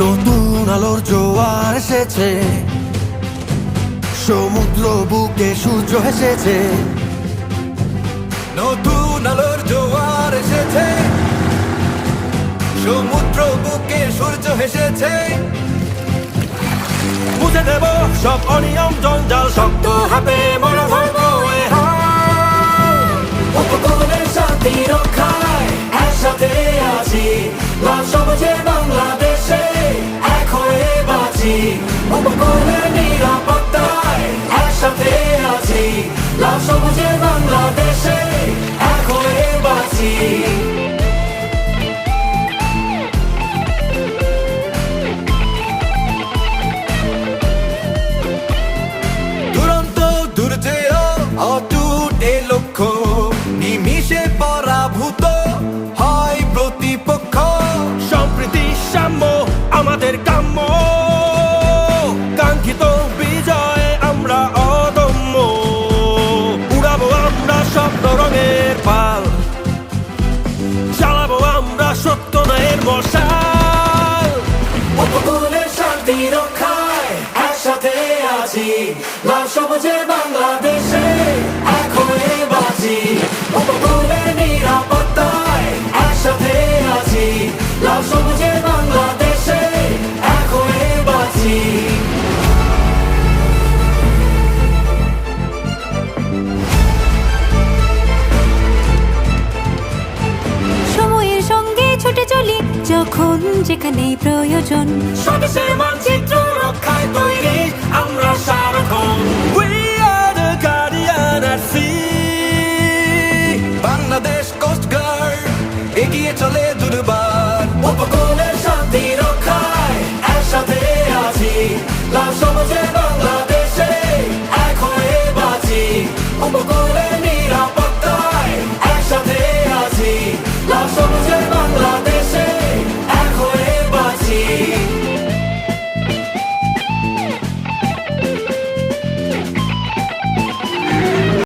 নতুন আলোর জোয়ার এসেছে। সমুদ্র বুকে সূর্য হেসেছে নতুন আলোর জোয়ার এসেছে। সমুদ্র বুকে সূর্য হেসেছে মুছে দেব সব অনিয়ম, জঞ্জাল, শক্ত হাতে ধরবো এ উপকূলের শান্তি রক্ষায় একসাথে আছি। লাল সবুজে see. আছি লাল সবুজে বাংলাদেশে হয়ে বাঁচি। উপকূলের নিরাপত্তায় একসাথে আছি। লাল বাংলাদেশে সময়ের সঙ্গে ছুটে চলি যখন যেখানে প্রয়োজন। স্বদেশের মানচিত্র রক্ষায় তৈরি আমরা